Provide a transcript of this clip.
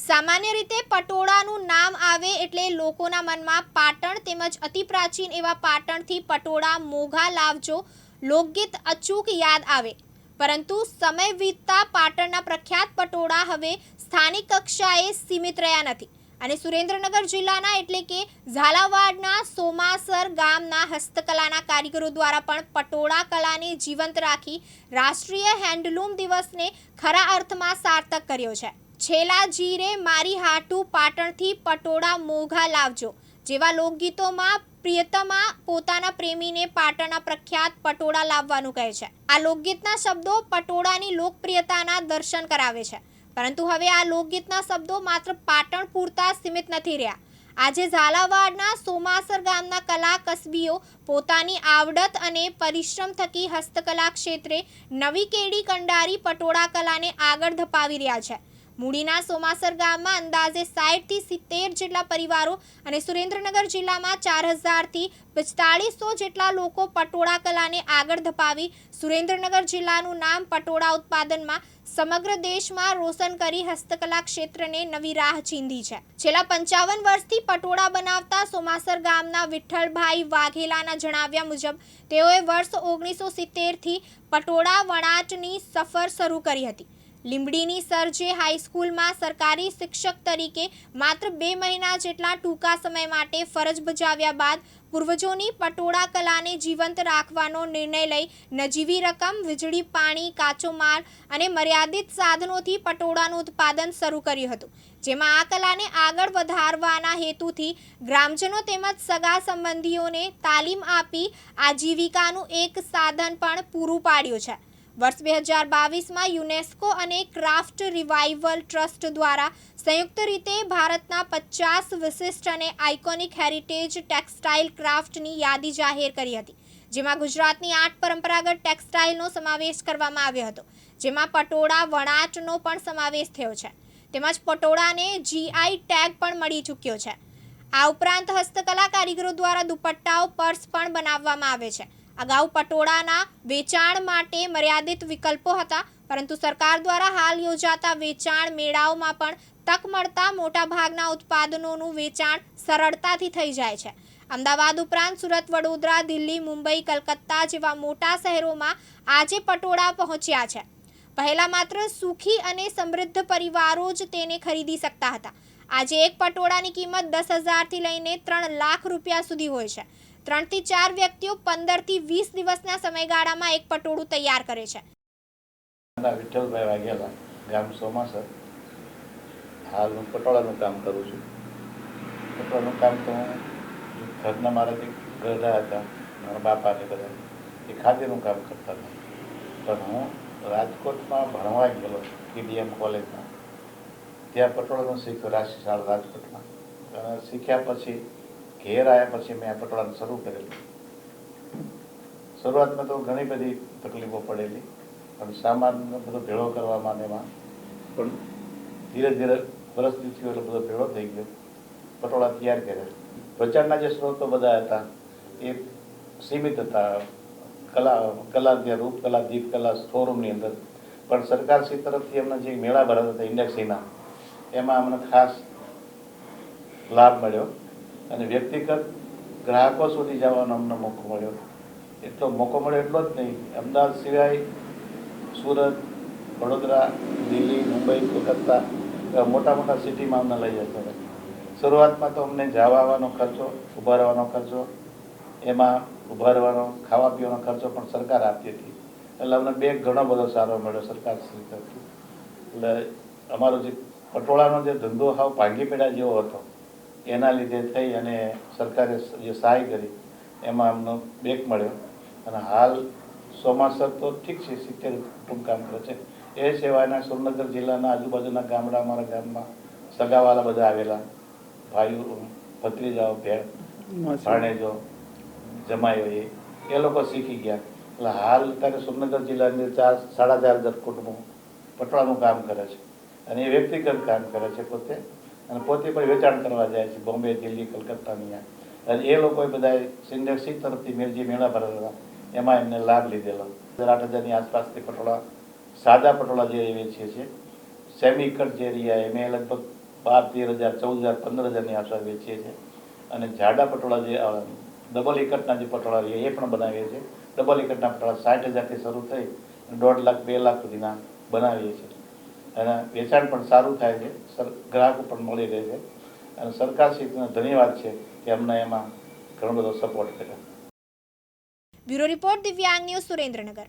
સામાન્ય રીતે પટોળાનું નામ આવે એટલે લોકોના મનમાં પાટણ તેમજ અતિ પ્રાચીન એવા પાટણથી પટોળા મોઘા લાવજો, લોકગીત અચૂક યાદ આવે. પરંતુ સમય વીતતા પાટણના પ્રખ્યાત પટોળા હવે સ્થાનિક કક્ષાએ સીમિત રહ્યા નથી. અને સુરેન્દ્રનગર જિલ્લાના એટલે કે ઝાલાવાડના સોમાસર ગામના હસ્તકલાના કારીગરો દ્વારા પણ પટોળા કલાને જીવંત રાખી રાષ્ટ્રીય હેન્ડલૂમ દિવસને ખરા અર્થમાં સાર્થક કર્યો છે. છેલ્લા જીરે મારી હાટુ પાટણથી પટોળા મોઘા લાવજો. જેવા લોકગીતોમાં પ્રિયતમા પોતાના પ્રેમીને પાટણના પ્રખ્યાત પટોળા લાવવાનું કહે છે. આ લોકગીતના શબ્દો પટોળાની લોકપ્રિયતાના દર્શન કરાવે છે. પરંતુ હવે આ લોકગીતના શબ્દો માત્ર પાટણ પૂરતા સીમિત નથી રહ્યા. આજે ઝાલાવાડના સોમાસર ગામના કલા કસબીઓ પોતાની આવડત અને પરિશ્રમ થકી હસ્તકલા ક્ષેત્રે નવી કેડી કંડારી પટોળા કલાને આગળ ધપાવી રહ્યા છે. મૂડીના સોમાસર ગામમાં અંદાજે સાઠથી સિત્તેર જેટલા પરિવારો અને સુરેન્દ્રનગર જિલ્લામાં ચાર હજારથી પિસ્તાળીસો જેટલા લોકો પટોળા કલાને આગળ ધપાવી સુરેન્દ્રનગર જિલ્લાનું નામ પટોળા ઉત્પાદનમાં સમગ્ર દેશમાં રોશન કરી હસ્તકલા ક્ષેત્રને નવી રાહ ચીંધી છે. છેલ્લા પંચાવન વર્ષથી પટોળા બનાવતા સોમાસર ગામના વિઠ્ઠલભાઈ વાઘેલાના જણાવ્યા મુજબ, તેઓએ વર્ષ ઓગણીસો સિત્તેરથી પટોળા વણાટની સફર શરૂ કરી હતી. લીંબડીની સરજે હાઈસ્કૂલમાં સરકારી શિક્ષક તરીકે માત્ર બે મહિના જેટલા ટૂંકા સમય માટે ફરજ બજાવ્યા બાદ પૂર્વજોની પટોળા કલાને જીવંત રાખવાનો નિર્ણય લઈ નજીવી રકમ, વીજળી, પાણી કાચો માલ અને મર્યાદિત સાધનોથી પટોળાનું ઉત્પાદન શરૂ કર્યું હતું. જેમાં આ કલાને આગળ વધારવાના હેતુથી ગ્રામજનો તેમજ સગા સંબંધીઓને તાલીમ આપી આજીવિકાનું એક સાધન પણ પૂરું પાડ્યું છે. વર્ષ બે હજાર બાવીસમાં યુનેસ્કો અને ક્રાફ્ટ રિવાઇવલ ટ્રસ્ટ દ્વારા સંયુક્ત રીતે ભારતના પચાસ વિશિષ્ટ અને આઇકોનિક હેરિટેજ ટેક્સટાઇલ ક્રાફ્ટની યાદી જાહેર કરી હતી, જેમાં ગુજરાતની આઠ પરંપરાગત ટેક્સટાઇલનો સમાવેશ કરવામાં આવ્યો હતો, જેમાં પટોળા વણાટનો પણ સમાવેશ થયો છે. તેમજ પટોળાને જીઆઈ ટેગ પણ મળી ચૂક્યો છે. આ ઉપરાંત હસ્તકલા કારીગરો દ્વારા દુપટ્ટાઓ, પર્સ પણ બનાવવામાં આવે છે. અગાઉ પટોળાના વેચાણ માટે મર્યાદિત વિકલ્પો હતા, પરંતુ સરકાર દ્વારા હાલ યોજાતા વેચાણ મેળાઓમાં પણ તક મળતા મોટાભાગના ઉત્પાદનોનું વેચાણ સરળતાથી થઈ જાય છે. અમદાવાદ ઉપરાંત સુરત, વડોદરા, દિલ્હી, મુંબઈ, કલકત્તા જેવા મોટા શહેરોમાં આજે પટોળા પહોંચ્યા છે. પહેલા માત્ર સુખી અને સમૃદ્ધ પરિવારો જ તેને ખરીદી શકતા હતા. આજે એક પટોળાની કિંમત દસ હજારથી લઈને ત્રણ લાખ રૂપિયા સુધી હોય છે. ત્રણથી ચાર વ્યક્તિઓ પંદરથી વીસ દિવસના સમયગાળામાં એક પટોળું તૈયાર કરે છે. વિઠ્ઠલભાઈ વાઘેલા, ગામ સોમાસર હાલ હું પટોળાનું કામ કરું છું. પટોળાનું કામ તો હું ઘરના મારાથી ગરડા હતા, મારા બાપાને બધા એ ખાતેનું કામ કરતા હતા. પણ હું રાજકોટમાં ભણવા ગયેલો, પીડીએમ કોલેજમાં. ત્યાં પટોળાનું શીખ્યો રાશિ શાળા રાજકોટમાં શીખ્યા પછી ઘેર આવ્યા પછી મેં પટોળાનું શરૂ કરેલું. શરૂઆતમાં તો ઘણી બધી તકલીફો પડેલી, પણ સામાનનો બધો ભેળો કરવામાં ને એમાં. પણ ધીરે ધીરે વર્ષ થયો એટલે બધો ભેળો થઈ ગયો. પટોળા તૈયાર કર્યા. પ્રચારના જે સ્ત્રોતો બધા હતા, એ સીમિત હતા. કલા કલા જે રૂપ, કલા દીપ, કલા શોરૂમની અંદર. પણ સરકારશ્રી તરફથી અમને જે મેળા ભરાતા હતા, ઇન્ડેક્સીના, એમાં અમને ખાસ લાભ મળ્યો. અને વ્યક્તિગત ગ્રાહકો સુધી જવાનો અમને મોકો મળ્યો. એટલો મોકો મળ્યો એટલો જ નહીં. અમદાવાદ સિવાય સુરત, વડોદરા, દિલ્હી, મુંબઈ, કોલકાતા મોટા મોટા સિટીમાં અમને લઈ જતા હતા શરૂઆતમાં તો અમને જવા આવવાનો ખર્ચો, ઊભા રહેવાનો ખર્ચો, એમાં ઊભા રહેવાનો, ખાવા પીવાનો ખર્ચો પણ સરકાર આપતી હતી. એટલે અમને બે ઘણો બધો સારો મળ્યો સરકાર શ્રી તરફથી એટલે અમારો જે પટોળાનો જે ધંધો હાવ ભાંગી પેડા જેવો હતો એના લીધે થઈ અને સરકારે જે સહાય કરી એમાં એમનો બેક મળ્યો. અને હાલ ચોમાસર તો ઠીક છે સિત્તેર કુટુંબ કામ કરે છે. એ સિવાયના સુરનગર જિલ્લાના આજુબાજુના ગામડા અમારા ગામમાં સગાવાલા બધા આવેલા. ભાઈઓ ભત્રીજાઓ ભેણ ભાણેજો જમાયો એ એ લોકો શીખી ગયા. એટલે હાલ અત્યારે સુરનગર જિલ્લાની ચાર સાડા ચાર હજાર કુટુંબો પટોળાનું કામ કરે છે. અને એ વ્યક્તિગત કામ કરે છે પોતે. અને પોતે પણ વેચાણ કરવા જાય છે, બોમ્બે, દિલ્હી કલકત્તાની. અને એ લોકોએ બધા સિન્ડેક્સી તરફથી મેં જે મેળા ભરેલા. એમાં એમને લાભ લીધેલો. આઠ હજારની આસપાસથી પટોળા, સાદા પટોળા જે વેચીએ છીએ સેમી કટ જે રહ્યા, એમ મેં લગભગ બાર, તેર હજાર, ચૌદ હજાર, પંદર હજારની આસપાસ વેચીએ છીએ અને જાડા પટોળા જે ડબલ એકટના જે પટોળા રહીએ એ પણ બનાવીએ છીએ. ડબલ એકટના પટોળા સાઠ હજારથી શરૂ થઈ અને દોઢ લાખ, બે લાખ સુધીના બનાવીએ છીએ. અને વેચાણ પણ સારું થાય છે ગ્રાહકો પણ મળી રહે છે. અને સરકારશ્રીનો ધન્યવાદ છે કે અમને એમાં ઘણો બધો સપોર્ટ કર્યો. Bureau report Divyang news Surendranagar.